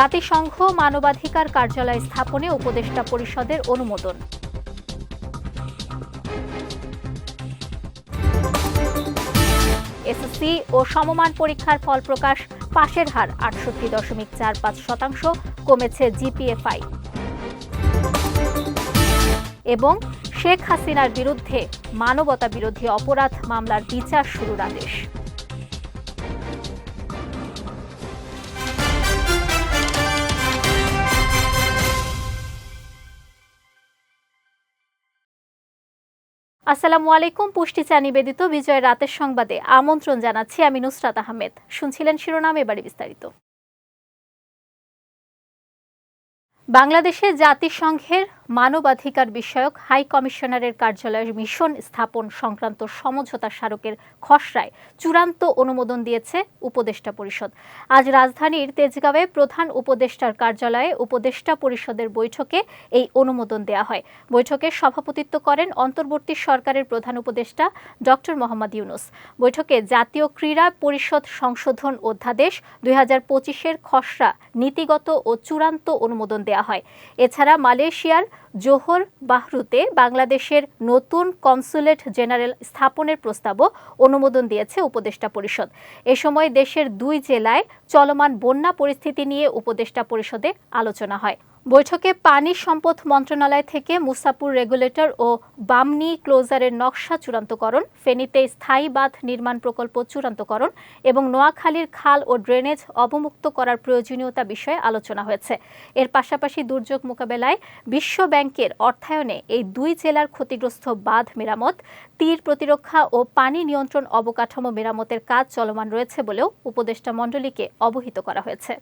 জাতিসংঘ মানবাধিকার কার্যালয় স্থাপনে উপদেষ্টা পরিষদের অনুমোদন। এসএসসি ও সমমান পরীক্ষার ফল প্রকাশ, পাশের হার আটষট্টি দশমিক চার পাঁচ শতাংশ কমেছে জিপিএফআই। এবং শেখ হাসিনার বিরুদ্ধে মানবতা বিরোধী অপরাধ মামলার বিচার শুরুর আদেশ। আসসালামু আলাইকুম, পুষ্টি চা নিবেদিত বিজয় রাতের সংবাদে আমন্ত্রণ জানাচ্ছি আমি নুসরাত আহমেদ। শুনছিলেন শিরোনাম, এবারে বিস্তারিত। বাংলাদেশে জাতিসংঘের মানবাধিকার বিষয়ক হাই কমিশনারের কার্যালয়ের মিশন স্থাপন সংক্রান্ত সমঝোতা স্মারকের খসড়ায় চূড়ান্ত অনুমোদন দিয়েছে উপদেষ্টা পরিষদ। আজ রাজধানীর তেজগাঁওয়ে প্রধান উপদেষ্টার কার্যালয়ে উপদেষ্টা পরিষদের বৈঠকে এই অনুমোদন দেওয়া হয়। বৈঠকে সভাপতিত্ব করেন অন্তর্বর্তী সরকারের প্রধান উপদেষ্টা ডক্টর মোহাম্মদ ইউনুস। বৈঠকে জাতীয় ক্রীড়া পরিষদ সংশোধন অধ্যাদেশ দুই হাজার পঁচিশের খসড়া নীতিগত ও চূড়ান্ত অনুমোদন দেওয়া হয়। এছাড়া মালয়েশিয়ার জোহর বাহরুতে বাংলাদেশের নতুন কনসুলেট জেনারেল স্থাপনের প্রস্তাবও অনুমোদন দিয়েছে উপদেষ্টা পরিষদ। এ সময় দেশের দুই জেলায় চলমান বন্যা পরিস্থিতি নিয়ে উপদেষ্টা পরিষদে আলোচনা হয়। বৈঠকে পানি সম্পদ মন্ত্রণালয় থেকে মুসাপুর রেগুলেটর ও বামনি ক্লোজারের নকশা চূড়ান্তকরণ, ফেনীতে স্থায়ী বাঁধ নির্মাণ প্রকল্প চূড়ান্তকরণ এবং নোয়াখালীর খাল ও ড্রেনেজ অবমুক্ত করার প্রয়োজনীয়তা বিষয়ে আলোচনা হয়েছে। এর পাশাপাশি দুর্যোগ মোকাবেলায় বিশ্ব ব্যাংকের অর্থায়নে এই দুই জেলার ক্ষতিগ্রস্ত বাঁধ মেরামত, তীর প্রতিরক্ষা ও পানি নিয়ন্ত্রণ অবকাঠামো মেরামতের কাজ চলমান রয়েছে বলেও উপদেষ্টা মণ্ডলীকে অবহিত করা হয়েছে।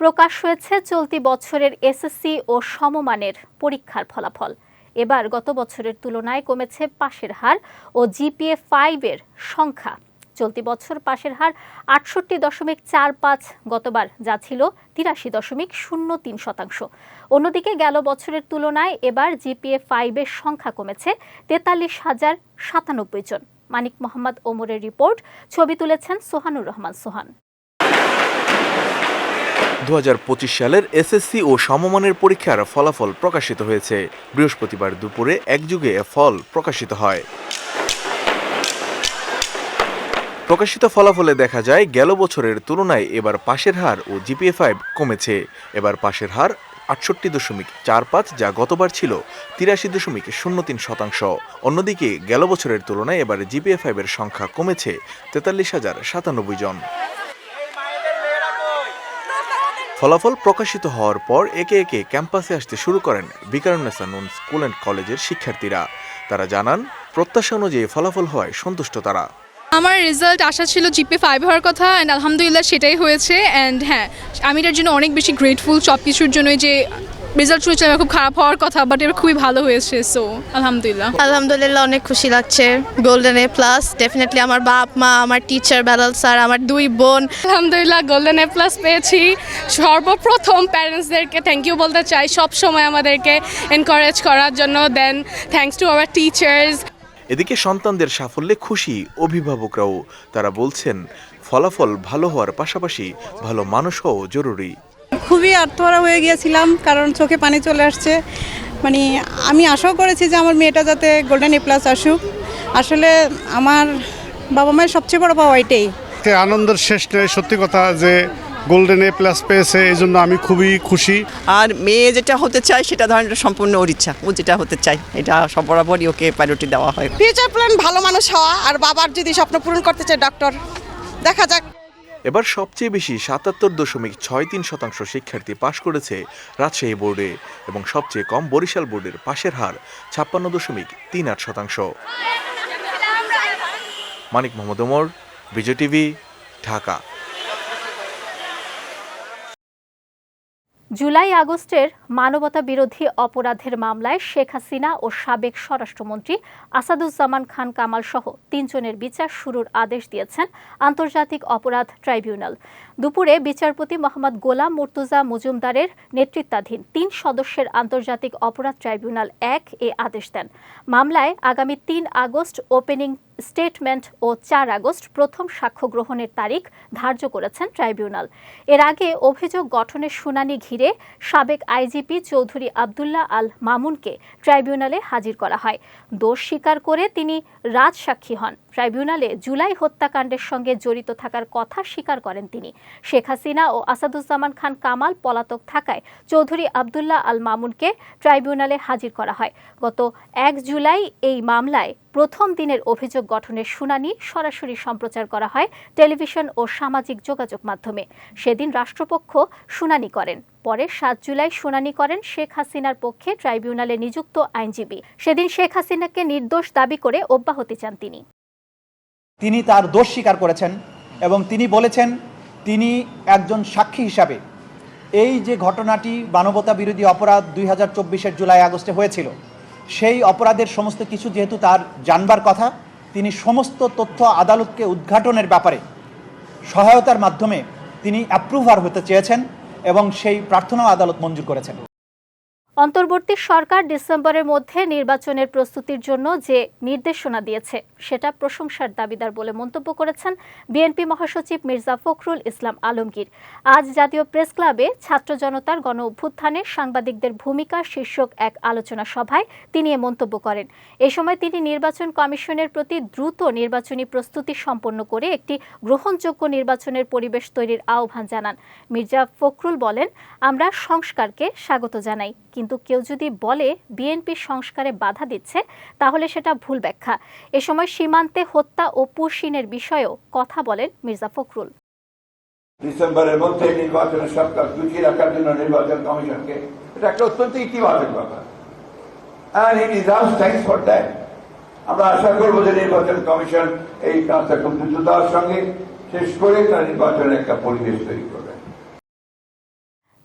প্রকাশ হয়েছে চলতি বছরের এসএসসি ও সমমানের পরীক্ষার ফলাফল। এবার গত বছরের তুলনায় কমেছে পাশের হার ও জিপিএ ফাইভের সংখ্যা। চলতি বছর পাশের হার আটষট্টি দশমিক চার পাঁচ, গতবার যা ছিল তিরাশি দশমিক শূন্য তিন শতাংশ। অন্যদিকে গেল বছরের তুলনায় এবার জিপিএ ফাইভের সংখ্যা কমেছে তেতাল্লিশ হাজার সাতানব্বই জন। মানিক মোহাম্মদ ওমরের রিপোর্ট, ছবি তুলেছেন সোহানুর রহমান সোহান। দু হাজার পঁচিশ সালের এসএসসি ও সমমানের পরীক্ষার ফলাফল প্রকাশিত হয়েছে। বৃহস্পতিবার দুপুরে একযুগে ফল প্রকাশিত হয়। প্রকাশিত ফলাফলে দেখা যায়, গেল বছরের তুলনায় এবার পাশের হার ও জিপিএ ফাইভ কমেছে। এবার পাশের হার আটষট্টি দশমিক চার পাঁচ, যা গতবার ছিল তিরাশি দশমিক শূন্য তিন শতাংশ। অন্যদিকে গেল বছরের তুলনায় এবার জিপিএ ফাইভের সংখ্যা কমেছে তেতাল্লিশ হাজার সাতানব্বই জন। ফলাফল প্রকাশিত হওয়ার পর একে একে ক্যাম্পাসে আসতে শুরু করেন বিকারুন্নেসা নুন স্কুল অ্যান্ড কলেজের শিক্ষার্থীরা। তারা জানান, প্রত্যাশা অনুযায়ী ফলাফল হয় সন্তুষ্ট তারা। আমার রেজাল্ট আশা ছিল জিপে ফাইভ হওয়ার কথা অ্যান্ড আলহামদুলিল্লাহ সেটাই হয়েছে অ্যান্ড হ্যাঁ আমি এটার জন্য অনেক বেশি গ্রেটফুল সব কিছুর জন্যই যে রেজাল্ট শুনেছিলাম খুব খারাপ হওয়ার কথা বাট এটা খুবই ভালো হয়েছে সো আলহামদুলিল্লাহ। আলহামদুলিল্লাহ অনেক খুশি লাগছে। গোল্ডেন এ প্লাস ডেফিনেটলি আমার বাপ মা আমার টিচার বেলাল স্যার আমার দুই বোন। আলহামদুলিল্লাহ গোল্ডেন এ প্লাস পেয়েছি। সর্বপ্রথম প্যারেন্টসদেরকে থ্যাংক ইউ বলতে চাই সব সময় আমাদেরকে এনকারেজ করার জন্য। Then thanks to our teachers এদিকে সন্তানদের সাফল্যে খুশি অভিভাবকরাও। তারা বলছেন ফলাফল ভালো হওয়ার পাশাপাশি ভালো মানুষ হওয়াও জরুরি। খুবই আত্মহারা হয়ে গিয়েছিলাম কারণ চোখে পানি চলে আসছে। মানে আমি আশাও করেছি যে আমার মেয়েটা যাতে গোল্ডেন এ প্লাস আসুক। আসলে আমার বাবা মায়ের সবচেয়ে বড় পাওয়া এটাই। আনন্দের শেষ নেই সত্যি কথা যে গোল্ডেন এ প্লাস পেয়েছে এই জন্য আমি খুবই খুশি। আর মেয়ে যেটা হতে চায় সেটা ধরেন এটা সম্পূর্ণ ওর ইচ্ছা। ও যেটা হতে চায় এটা সব বরাবরই ওকে প্রায়োরিটি দেওয়া হয়। ফিউচার প্ল্যান ভালো মানুষ হওয়া আর বাবার যদি স্বপ্ন পূরণ করতে চায় ডক্টর দেখা যাক। এবার সবচেয়ে বেশি সাতাত্তর দশমিক ছয় তিন শতাংশ শিক্ষার্থী পাশ করেছে রাজশাহী বোর্ডে এবং সবচেয়ে কম বরিশাল বোর্ডের পাশের হার ছাপ্পান্ন দশমিক তিন আট শতাংশ। মানিক মোহাম্মদ ওমর, বিজয় টিভি, ঢাকা। জুলাই আগস্টের মানবতা বিরোধী অপরাধের মামলায় শেখ হাসিনা ও সাবেক স্বরাষ্ট্রমন্ত্রী আসাদুজ্জামান খান কামাল সহ তিনজনের বিচার শুরুর আদেশ দিয়েছেন আন্তর্জাতিক অপরাধ ট্রাইব্যুনাল। দুপুরে বিচারপতি মোহাম্মদ গোলাম মুর্তুজা মজুমদারের নেতৃত্বাধীন তিন সদস্যের আন্তর্জাতিক অপরাধ ট্রাইব্যুনাল এক এ আদেশ দেন। মামলায় আগামী তিন আগস্ট ওপেনিং স্টেটমেন্ট ও চার আগস্ট প্রথম সাক্ষ্য গ্রহণের তারিখ ধার্য করেছেন ট্রাইব্যুনাল। এর আগে অভিযোগ গঠনের শুনানি ঘিরে সাবেক আইজিপি চৌধুরী আবদুল্লাহ আল মামুনকে ট্রাইব্যুনালে হাজির করা হয়। দোষ স্বীকার করে তিনি রাজসাক্ষী হন। ট্রাইব্যুনালে জুলাই হত্যাকাণ্ডের সঙ্গে জড়িত থাকার কথা স্বীকার করেন তিনি। শেখ হাসিনা ও আসাদুজ্জামান খান কামাল পলাতক থাকায় চৌধুরী আবদুল্লাহ আল মামুনকে ট্রাইব্যুনালে হাজির করা হয়। গত এক জুলাই এই মামলায় প্রথম দিনের অভিযোগ গঠনের শুনানি সরাসরি সম্প্রচার করা হয় টেলিভিশন ও সামাজিক যোগাযোগ মাধ্যমে। সেদিন রাষ্ট্রপক্ষ শুনানি করেন। পরে সাত জুলাই শুনানি করেন শেখ হাসিনার পক্ষে ট্রাইব্যুনালে নিযুক্ত আইনজীবী। সেদিন শেখ হাসিনাকে নির্দোষ দাবি করে অব্যাহতি চান তিনি। তিনি তার দোষ স্বীকার করেছেন এবং তিনি বলেছেন তিনি একজন সাক্ষী হিসাবে। এই যে ঘটনাটি মানবতা বিরোধী অপরাধ দুই হাজার চব্বিশের জুলাই আগস্টে হয়েছিল, সেই অপরাধের সমস্ত কিছু যেহেতু তার জানবার কথা, তিনি সমস্ত তথ্য আদালতকে উদ্ঘাটনের ব্যাপারে সহায়তার মাধ্যমে তিনি অ্যাপ্রুভার হতে চেয়েছেন এবং সেই প্রার্থনাও আদালত মঞ্জুর করেছেন। অন্তর্বর্তী সরকার ডিসেম্বরের মধ্যে নির্বাচনের প্রস্তুতির জন্য যে নির্দেশনা দিয়েছে, সেটা প্রশংসার দাবিদার বলে মন্তব্য করেছেন বিএনপি মহাসচিব মির্জা ফখরুল ইসলাম আলমগীর। আজ জাতীয় প্রেস ক্লাবে ছাত্র জনতার গণ অভ্যুত্থানে সাংবাদিকদের ভূমিকা শীর্ষক এক আলোচনা সভায় তিনি এ মন্তব্য করেন। এ সময় তিনি নির্বাচন কমিশনের প্রতি দ্রুত নির্বাচনী প্রস্তুতি সম্পন্ন করে একটি গ্রহণযোগ্য নির্বাচনের পরিবেশ তৈরির আহ্বান জানান। মির্জা ফখরুল বলেন, আমরা সংস্কারকে স্বাগত জানাই কিন্তু কেউ যদি বলে বিএনপি সংস্কারে বাধা দিচ্ছে, তাহলে সেটা ভুল ব্যাখ্যা। এ সময় সীমান্তে হত্যা ও পুশিনের বিষয়েও কথা বলেন মির্জা ফখরুল। ডিসেম্বরের মধ্যে নির্বাচনের সরকার গুছিয়ে রাখার জন্য নির্বাচন কমিশনকে এটা একটা অত্যন্ত ইতিবাচক ব্যাপার। আমরা আশা করব যে নির্বাচন কমিশন এই কাজটা খুব দ্রুততার সঙ্গে শেষ করে তার নির্বাচনের একটা পরিবেশ তৈরি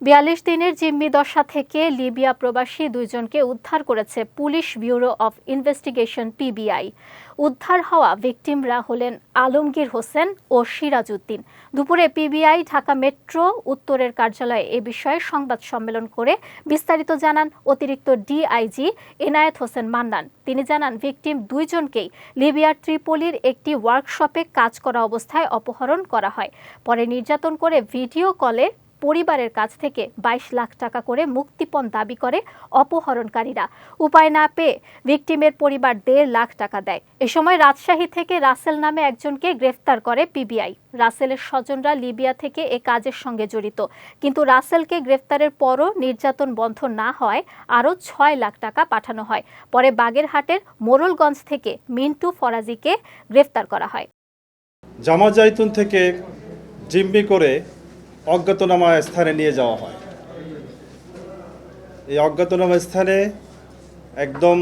বিয়াল্লিশ দিনের জিম্মি দশা থেকে লিবিয়া প্রবাসী দুইজনকে উদ্ধার করেছে police bureau of investigation PBI. উদ্ধার হওয়া ভিকটিমরা হলেন আলমগীর হোসেন ও সিরাজ উদ্দিন দুপুরে পিবিআই, ঢাকা মেট্রো, উত্তরের কার্যালয়ে এ বিষয়ে সংবাদ সম্মেলন করে বিস্তারিত জানান অতিরিক্ত ডিআইজি এনায়েত হোসেন মান্নান। তিনি জানান, ভিকটিম দুইজনকেই লিবিয়ার ত্রিপোলির একটি ওয়ার্কশপে কাজ করা অবস্থায় অপহরণ করা হয়। পরে নির্যাতন করে ভিডিও কলে পরিবারের কাছ থেকে বাইশ লাখ টাকা করে মুক্তিপণ দাবি করে অপহরণকারীরা। উপায় না পেয়ে ভিকটিমের পরিবার দেড় লাখ টাকা দেয়। এ সময় রাজশাহী থেকে রাসেল নামে একজনকে গ্রেফতার করে পিবিআই। রাসেলের স্বজনরা লিবিয়া থেকে এ কাজের সঙ্গে জড়িত। কিন্তু রাসেলকে গ্রেফতারের পরও নির্যাতন বন্ধ না হয় আরও ছয় লাখ টাকা পাঠানো হয়। পরে বাগেরহাটের মোরলগঞ্জ থেকে মিন্টু ফরাজিকে গ্রেফতার করা হয়। জামা জাইতুন থেকে জিম্মি করে অজ্ঞাতনামা স্থানে নিয়ে যাওয়া হয়। এই অজ্ঞাতনামা স্থানে একদম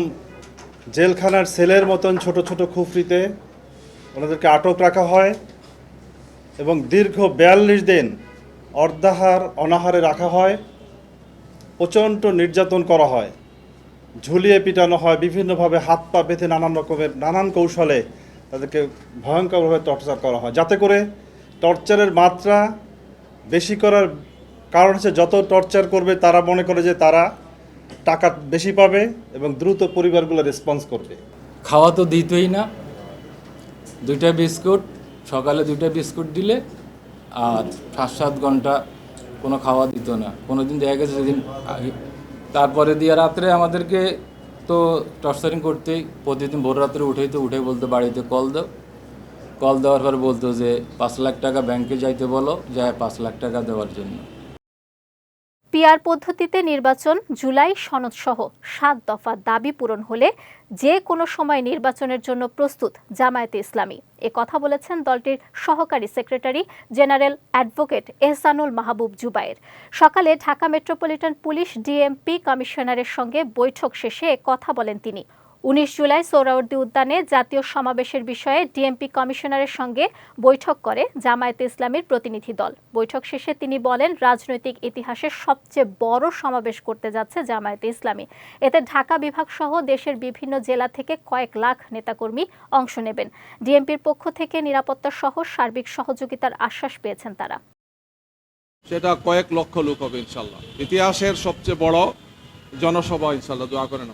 জেলখানার সেলের মতন ছোট ছোট খুফরিতে ওনাদেরকে আটক রাখা হয় এবং দীর্ঘ বিয়াল্লিশ দিন অর্ধাহার, অনাহারে রাখা হয়, প্রচণ্ড নির্যাতন করা হয়, ঝুলিয়ে পিটানো হয়, বিভিন্নভাবে হাত পা বেঁধে নানান রকমের নানান কৌশলে তাদেরকে ভয়ঙ্করভাবে টর্চার করা হয়। যাতে করে টর্চারের মাত্রা বেশি করার কারণ হচ্ছে যত টর্চার করবে, তারা মনে করে যে তারা টাকা বেশি পাবে এবং দ্রুত পরিবারগুলো রেসপন্স করবে। খাওয়া তো দিতই না। দুইটা বিস্কুট, সকালে দুইটা বিস্কুট দিলে আর সাত সাত ঘণ্টা কোনো খাওয়া দিত না। কোনো দিন দেখা গেছে সেদিন তারপরে দিয়ে রাত্রে আমাদেরকে তো টর্চারিং করতেই, প্রতিদিন ভোর রাত্রে উঠেই তো উঠে বলতো, বাড়িতে কল দাও। কল দেওয়ার পর বলতো যে, পাঁচ লাখ টাকা ব্যাংকে যাইতে বলো, যায় পাঁচ লাখ টাকা দেওয়ার জন্য। পিআর পদ্ধতিতে নির্বাচন জুলাই সনদ সহ সাত দফা দাবি পূরণ হলে যে কোনো সময় নির্বাচনের জন্য প্রস্তুত জামায়াতে ইসলামী। এ কথা বলেছেন দলটির সহকারী secretary general advocate Ehsanul Mahbub Zubair. সকালে ঢাকা মেট্রোপলিটন পুলিশ ডিএমপি কমিশনারের সঙ্গে বৈঠক শেষে কথা বলেন তিনি। উনিশ জুলাই সোহরাওয়ার্দী উদ্যানে জাতীয় সমাবেশের বিষয়ে ডিএমপি কমিশনারের সঙ্গে বৈঠক করে জামায়াতে ইসলামীর প্রতিনিধি দল। বৈঠক শেষে তিনি বলেন, রাজনৈতিক ইতিহাসের সবচেয়ে বড় সমাবেশ করতে যাচ্ছে জামায়াতে ইসলামী। এতে ঢাকা বিভাগ সহ দেশের বিভিন্ন জেলা থেকে কয়েক লাখ নেতাকর্মী অংশ নেবেন। ডিএমপির পক্ষ থেকে নিরাপত্তা সহ সার্বিক সহযোগিতার আশ্বাস পেয়েছেন তারা। সেটা কয়েক লক্ষ লোক হবে ইনশাল্লাহ। ইতিহাসের সবচেয়ে বড় জনসভা ইনশাল্লাহ দোয়া করেন।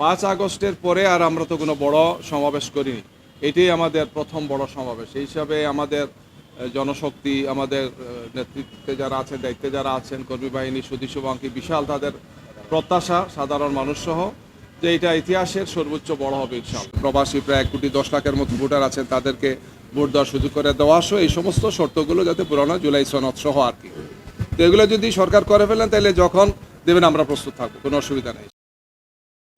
পাঁচ আগস্টের পরে আর আমরা তো কোনো বড় সমাবেশ করিনি। এটাই আমাদের প্রথম বড় সমাবেশ। এই হিসাবে আমাদের জনশক্তি আমাদের নেতৃত্বে যারা আছেন দায়িত্বে যারা আছেন কর্মী বাহিনী সুদীশুবাঙ্কি বিশাল তাদের প্রত্যাশা সাধারণ মানুষ সহ যে এটা ইতিহাসের সর্বোচ্চ বড় হবে ইনশাল্লাহ প্রবাসী প্রায় এক কোটি দশ লাখের মতো ভোটার আছেন তাদেরকে ভোট দেওয়ার সুযোগ করে দেওয়া। সহ এই সমস্ত শর্তগুলো যাতে হয় জুলাই সনদ সহ আর কি। তো এগুলো যদি সরকার করে ফেলেন, তাহলে যখন দেবেন আমরা প্রস্তুত থাকব, কোনো অসুবিধা নেই।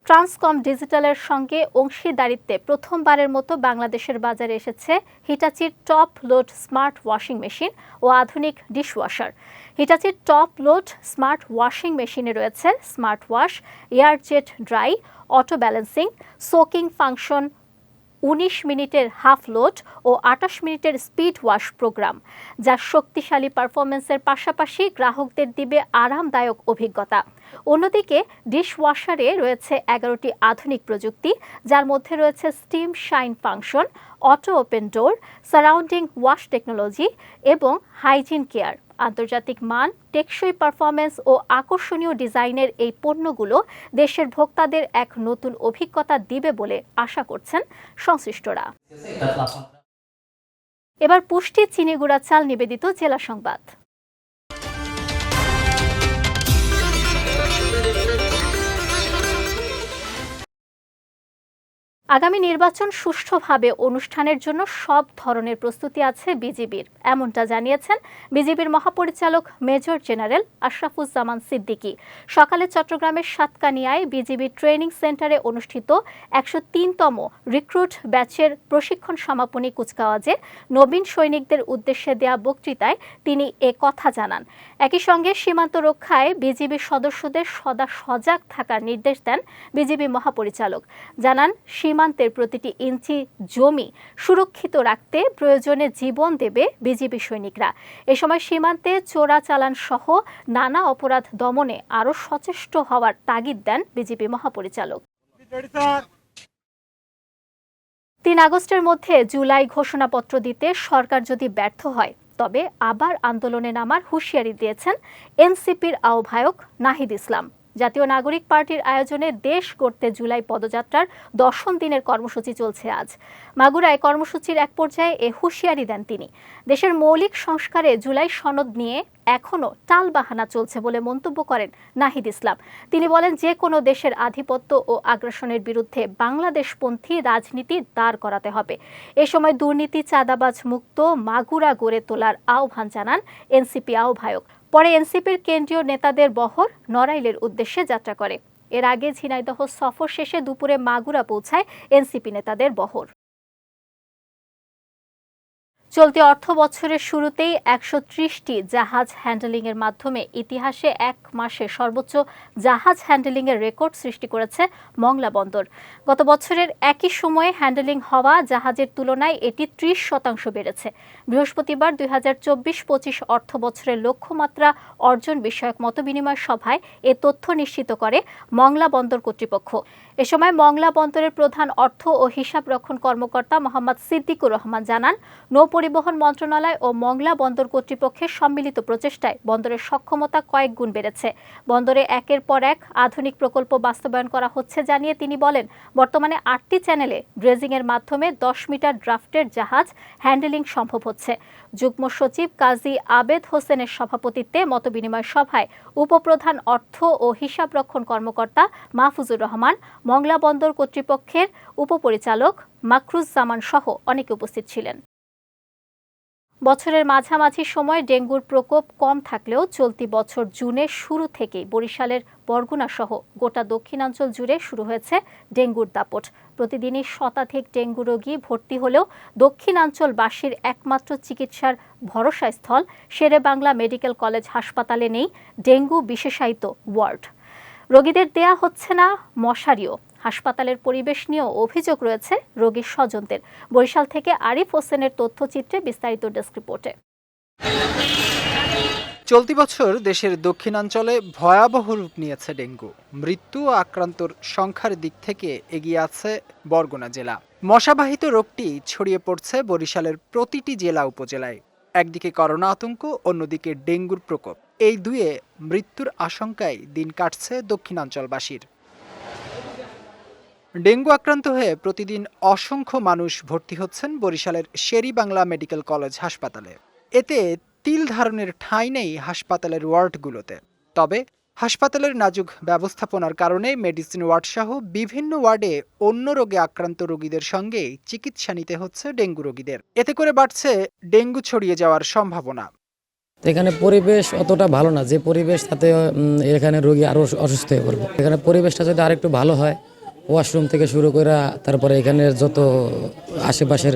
ট্রান্সকম ডিজিটালের সঙ্গে অংশীদারিত্বে প্রথমবারের মতো বাংলাদেশের বাজারে এসেছে হিটাচির top load smart washing machine ও আধুনিক ডিশওয়াশার। হিটাচির টপ লোড স্মার্ট ওয়াশিং মেশিনে রয়েছে smart wash air jet dry, auto balancing, soaking function উনিশ মিনিটের হাফ লোড ও আটাশ মিনিটের স্পিড ওয়াশ প্রোগ্রাম, যা শক্তিশালী পারফরমেন্সের পাশাপাশি গ্রাহকদের দিবে আরামদায়ক অভিজ্ঞতা। অন্যদিকে ডিশওয়াশারে রয়েছে এগারোটি আধুনিক প্রযুক্তি, যার মধ্যে রয়েছে steam shine function auto open door surrounding wash technology এবং হাইজিন কেয়ার আন্তর্জাতিক মান, টেকসই পারফরমেন্স ও আকর্ষণীয় ডিজাইনের এই পণ্যগুলো দেশের ভোক্তাদের এক নতুন অভিজ্ঞতা দিবে বলে আশা করছেন সংশ্লিষ্টরা। এবার পুষ্টি চিনি গুঁড়া চাল নিবেদিত জেলা সংবাদ। আগামী নির্বাচন সুষ্ঠুভাবে অনুষ্ঠানের জন্য সব ধরনের প্রস্তুতি আছে বিজিবির এমনটা জানিয়েছেন বিজিবির মহাপরিচালক মেজর জেনারেল আশরাফুজ্জামান সিদ্দিকী। সকালে চট্টগ্রামের সাতকানিয়ায় বিজিবি ট্রেনিং সেন্টারে অনুষ্ঠিত একশো তিনতম রিক্রুট ব্যাচের প্রশিক্ষণ সমাপনী কুচকাওয়াজে নবীন সৈনিকদের উদ্দেশ্যে দেয়া বক্তৃতায় তিনি এ কথা জানান। একই সঙ্গে সীমান্ত রক্ষায় বিজিবির সদস্যদের সদা সজাগ থাকার নির্দেশ দেন বিজিবি মহাপরিচালক। জানান, সীমান্তের প্রতিটি ইঞ্চি জমি সুরক্ষিত রাখতে প্রয়োজনে জীবন দেবে বিজিবি সৈনিকরা। এ সময় সীমান্তে চোরাচালান সহ নানা অপরাধ দমনে আরও সচেষ্ট হওয়ার তাগিদ দেন বিজিবি মহাপরিচালক। তিন আগস্টের মধ্যে জুলাই ঘোষণাপত্র দিতে সরকার যদি ব্যর্থ হয় তবে আবার আন্দোলনে নামার হুঁশিয়ারি দিয়েছেন এনসিপির আহ্বায়ক নাহিদ ইসলাম। জাতীয় নাগরিক পার্টির আয়োজনে দেশ গড়তে জুলাই পদযাত্রার দশম দিনের কর্মসূচি চলছে আজ। মাগুরায় কর্মসূচির এক পর্যায়ে এ হুঁশিয়ারি দেন তিনি। দেশের মৌলিক সংস্কারে জুলাই সনদ নিয়ে এখনও টালবাহানা চলছে বলে মন্তব্য করেন নাহিদ ইসলাম। তিনি বলেন, যে কোনো দেশের আধিপত্য ও আগ্রাসনের বিরুদ্ধে বাংলাদেশপন্থী রাজনীতি দাঁড় করাতে হবে। এ সময় দুর্নীতি, চাঁদাবাজ মুক্ত মাগুরা গড়ে তোলার আহ্বান জানান এনসিপি আহ্বায়ক পরে এনসিপির কেন্দ্রীয় নেতাদের বহর নড়াইলের উদ্দেশ্যে যাত্রা করে। এর আগে ঝিনাইদহ সফর শেষে দুপুরে মাগুরা পৌঁছায় এনসিপি নেতাদের বহর। চলতি অর্থ বছরের শুরুতেই একশো ত্রিশটি জাহাজ হ্যান্ডেলিংয়ের মাধ্যমে ইতিহাসে এক মাসে সর্বোচ্চ জাহাজ হ্যান্ডেলিংয়ের রেকর্ড সৃষ্টি করেছে মংলা বন্দর। গত বছরের একই সময়ে হ্যান্ডেলিং হওয়া জাহাজের তুলনায় এটি ত্রিশ শতাংশ বেড়েছে। বৃহস্পতিবার দুই হাজার চব্বিশ পঁচিশ অর্থ বছরের লক্ষ্যমাত্রা অর্জন বিষয়ক মতবিনিময় সভায় এ তথ্য নিশ্চিত করে মংলা বন্দর কর্তৃপক্ষ। এ সময় মংলা বন্দরের প্রধান অর্থ ও হিসাব রক্ষণ কর্মকর্তা মোহাম্মদ সিদ্দিকুর রহমান জানান, নৌ পরিবহন মন্ত্রণালয় ও মংলা বন্দর কর্তৃপক্ষের সম্মিলিত প্রচেষ্টায় বন্দরের সক্ষমতা কয়েক গুণ বেড়েছে। বন্দরে একের পর এক আধুনিক প্রকল্প বাস্তবায়ন করা হচ্ছে জানিয়ে তিনি বলেন, বর্তমানে আটটি চ্যানেলে ড্রেজিংয়ের মাধ্যমে দশ মিটার ড্রাফটের জাহাজ হ্যান্ডেলিং সম্ভব হচ্ছে। যুগ্ম সচিব কাজী আবেদ হোসেনের সভাপতিত্বে মতবিনিময় সভায় উপপ্রধান অর্থ ও হিসাব রক্ষণ কর্মকর্তা মাহফুজুর রহমান, মংলা বন্দর কর্তৃপক্ষের উপপরিচালক মাকরুজ্জামান সহ অনেকে উপস্থিত ছিলেন। বছরের মাঝামাঝি সময় ডেঙ্গুর প্রকোপ কম থাকলেও চলতি বছর জুনের শুরু থেকেই বরিশালের বরগুনা সহ গোটা দক্ষিণাঞ্চল জুড়ে শুরু হয়েছে ডেঙ্গুর দাপট। প্রতিদিনই শতাধিক ডেঙ্গু রোগী ভর্তি হলেও দক্ষিণাঞ্চলবাসীর একমাত্র চিকিৎসার ভরসাস্থল শেরে বাংলা মেডিকেল কলেজ হাসপাতালে নেই ডেঙ্গু বিশেষায়িত ওয়ার্ড। রোগীদের দেয়া হচ্ছে না মশারিও। হাসপাতালের পরিবেশ নিয়েও অভিযোগ রয়েছে রোগীর স্বজনদের। বরিশাল থেকে আরিফ হোসেনের তথ্যচিত্রে বিস্তারিত ডেস্ক রিপোর্টে। চলতি বছর দেশের দক্ষিণাঞ্চলে ভয়াবহ রূপ নিয়েছে ডেঙ্গু। মৃত্যু ও আক্রান্তর সংখ্যার দিক থেকে এগিয়ে আছে বরগুনা জেলা। মশাবাহিত রোগটি ছড়িয়ে পড়ছে বরিশালের প্রতিটি জেলা উপজেলায়। একদিকে করোনা আতঙ্ক, অন্যদিকে ডেঙ্গুর প্রকোপ। এই দুয়ে মৃত্যুর আশঙ্কায় দিন কাটছে দক্ষিণাঞ্চলবাসীর। ডেঙ্গু আক্রান্ত হয়ে প্রতিদিন অসংখ্য মানুষ ভর্তি হচ্ছেন বরিশালের শেরি বাংলা মেডিকেল কলেজ হাসপাতালে। এতে তিল ধারণের ঠাঁই নেই হাসপাতালের ওয়ার্ডগুলোতে। তবে হাসপাতালের নাজুক ব্যবস্থাপনার কারণে মেডিসিন ওয়ার্ড সহ বিভিন্ন ওয়ার্ডে অন্য রোগে আক্রান্ত রোগীদের সঙ্গে চিকিৎসা নিতে হচ্ছে ডেঙ্গু রোগীদের। এতে করে বাড়ছে ডেঙ্গু ছড়িয়ে যাওয়ার সম্ভাবনা। এখানে পরিবেশ অতটা ভালো না। যে পরিবেশ তাতে এখানে রোগী আরও অসুস্থ হয়ে পড়বে। এখানে পরিবেশটা যদি আরেকটু ভালো হয় ওয়াশরুম থেকে শুরু করে তারপরে এখানের যত আশেপাশের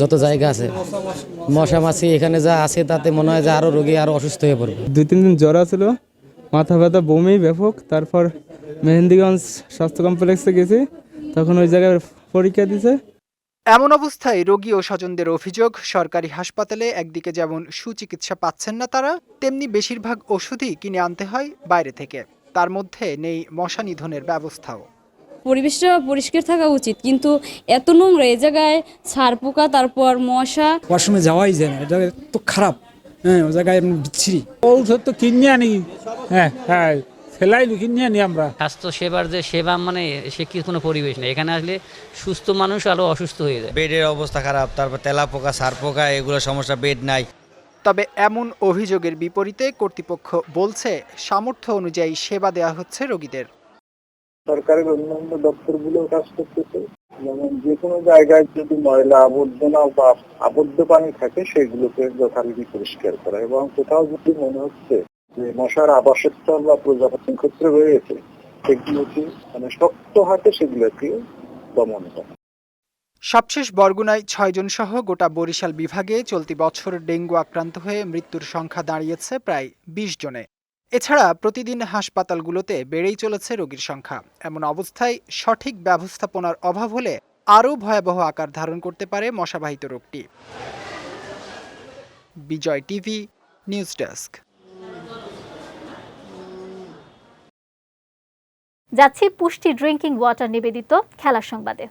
যত জায়গা আছে মশা মাছি এখানে যা আছে তাতে মনে হয় যে আরও রোগী আরও অসুস্থ হয়ে পড়বে। দুই তিন দিন জ্বর ছিল মাথা ব্যথা বমি ব্যাপক তারপর মেহেন্দিগঞ্জ স্বাস্থ্য কমপ্লেক্সে গেছি তখন ওই জায়গায় পরীক্ষা দিছে। এমন অবস্থায় রোগী ও স্বজনদের অভিযোগ সরকারি হাসপাতালে একদিকে যেমন সুচিকিৎসা পাচ্ছেন না তারা তেমনি বেশিরভাগ ওষুধই কিনে আনতে হয় বাইরে থেকে। তার মধ্যে নেই মশা নিধনের ব্যবস্থাও। পরিবেশটা পরিষ্কার থাকা উচিত। কিন্তু এত নোংরা এই জায়গায় ছাড় পোকা তারপর মশা। ওয়াশরুমে যাওয়াই যায় না এটা তো খারাপ। হ্যাঁ ও জায়গায় বিচ্ছিরি। ঔষধ তো কিনে আনি। হ্যাঁ হ্যাঁ ফেলাই কিনে আনি আমরা। স্বাস্থ্য সেবার যে সেবা মানে সে কি কোনো পরিবেশ নেই। এখানে আসলে সুস্থ মানুষ আরও অসুস্থ হয়ে যায়। বেডের অবস্থা খারাপ তারপর তেলা পোকা সার পোকা এগুলো সমস্যা বেড নাই। তবে এমন অভিযোগের বিপরীতে কর্তৃপক্ষ বলছে সামর্থ্য অনুযায়ী সেবা দেওয়া হচ্ছে রোগীদের। সরকারের অন্যান্য দপ্তরগুলো কাজ করতেছে যেমন যে কোনো জায়গায় যদি ময়লা আবর্জনা বা আবদ্ধ পানি থাকে, সেগুলোকে যথারীতি পরিষ্কার করা। এবং কোথাও যদি মনে হচ্ছে যে মশার আবাসস্থল বা প্রজাপতি ক্ষেত্রে রয়েছে, সেগুলোকে মানে শক্ত হাতে সেগুলোকে দমন করা। সবশেষ বরগুনায় ছয়জন সহ গোটা বরিশাল বিভাগে চলতি বছর ডেঙ্গু আক্রান্ত হয়ে মৃত্যুর সংখ্যা দাঁড়িয়েছে প্রায় বিশ জনে। এছাড়া প্রতিদিন হাসপাতালগুলোতে বেড়েই চলেছে রোগীর সংখ্যা। এমন অবস্থায় সঠিক ব্যবস্থাপনার অভাব হলে আরও ভয়াবহ আকার ধারণ করতে পারে মশাবাহিত রোগটি। Bijoy TV, news desk. যাচ্ছি পুষ্টি ড্রিঙ্কিং ওয়াটার নিবেদিত খেলার সংবাদে।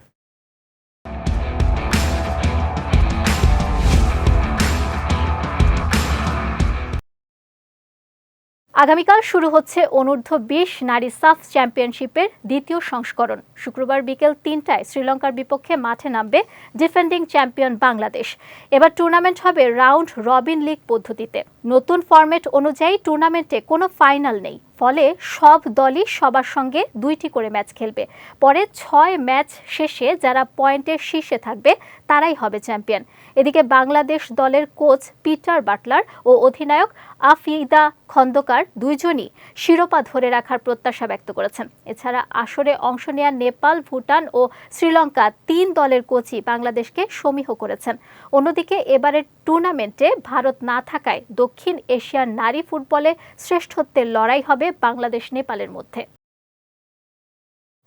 আগামীকাল শুরু হচ্ছে অনূর্ধ্ব বিশ নারী সাফ চ্যাম্পিয়নশিপের দ্বিতীয় সংস্করণ। শুক্রবার বিকেল তিনটায় শ্রীলঙ্কার বিপক্ষে মাঠে নামবে ডিফেন্ডিং চ্যাম্পিয়ন বাংলাদেশ। এবার টুর্নামেন্ট হবে রাউন্ড রবিন লিগ পদ্ধতিতে। নতুন ফরম্যাট অনুযায়ী টুর্নামেন্টে কোনো ফাইনাল নেই। ফলে সব দলই সবার সঙ্গে দুইটি করে ম্যাচ খেলবে। পরে ছয় ম্যাচ শেষে যারা পয়েন্টের শীর্ষে থাকবে, তারাই হবে চ্যাম্পিয়ন। এদিকে বাংলাদেশ দলের কোচ পিটার বাটলার ও অধিনায়ক আফিদা খন্দকার দুইজনই শিরোপা ধরে রাখার প্রত্যাশা ব্যক্ত করেছেন। এছাড়া আসরে অংশ নেওয়া নেপাল, ভুটান ও শ্রীলঙ্কা তিন দলের কোচই বাংলাদেশকে সমীহ করেছেন। অন্যদিকে এবারের টুর্নামেন্টে ভারত না থাকায় দক্ষিণ এশিয়ার নারী ফুটবলে শ্রেষ্ঠত্বের লড়াই হবে বাংলাদেশ, নেপালের মধ্যে।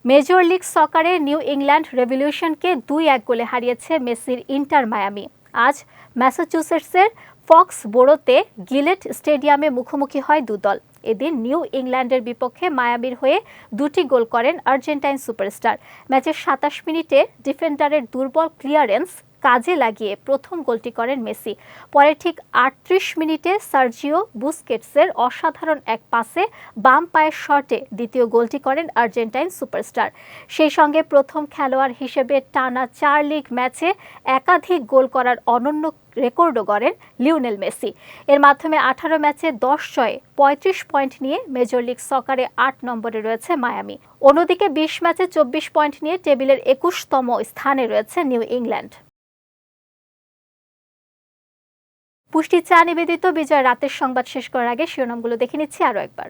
মেজর লিগ সকারে নিউ ইংল্যান্ড রেভলিউশনকে দুই এক গোলে হারিয়েছে মেসির ইন্টার মায়ামি। আজ ম্যাসাচুসেটসের ফক্স বোরোতে গিলেট স্টেডিয়ামে মুখোমুখি হয় দুদল এদিন নিউ ইংল্যান্ডের বিপক্ষে মায়ামির হয়ে দুটি গোল করেন আর্জেন্টাইন সুপারস্টার। ম্যাচের সাতাশ মিনিটে ডিফেন্ডারের দুর্বল ক্লিয়ারেন্স কাজে লাগিয়ে প্রথম গোলটি করেন মেসি। পরে ঠিক আটত্রিশ মিনিটে সার্জিও বুস্কেটসের অসাধারণ এক পাসে বাম পায়ের শটে দ্বিতীয় গোলটি করেন আর্জেন্টাইন সুপারস্টার। সেই সঙ্গে প্রথম খেলোয়াড় হিসেবে টানা চার লিগ ম্যাচে একাধিক গোল করার অনন্য রেকর্ডও গড়েন লিওনেল মেসি। এর মাধ্যমে আঠারো ম্যাচে দশ জয়ে পঁয়ত্রিশ পয়েন্ট নিয়ে মেজর লিগ সকারে আট নম্বরে রয়েছে মায়ামি। অন্যদিকে বিশ ম্যাচে চব্বিশ পয়েন্ট নিয়ে টেবিলের একুশতম স্থানে রয়েছে নিউ ইংল্যান্ড। পুষ্টি চা নিবেদিত। বিজয়, রাতের সংবাদ শেষ করার আগে শিরোনামগুলো দেখে নিচ্ছি আরও একবার।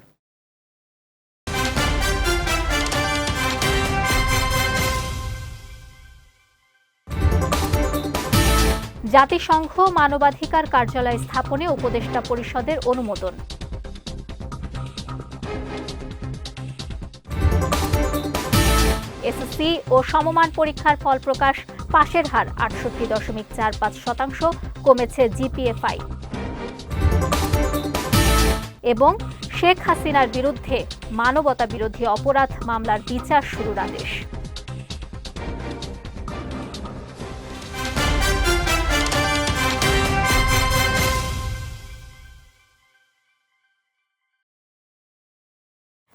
জাতিসংঘ মানবাধিকার কার্যালয় স্থাপনে উপদেষ্টা পরিষদের অনুমোদন। এসএসসি ও সমমান পরীক্ষার ফল প্রকাশ, পাশের হার আটষট্টি দশমিক চার পাঁচ শতাংশ, কমেছে জিপিএফআই। এবং শেখ হাসিনার বিরুদ্ধে মানবতা বিরোধী অপরাধ মামলার বিচার শুরুর আদেশ।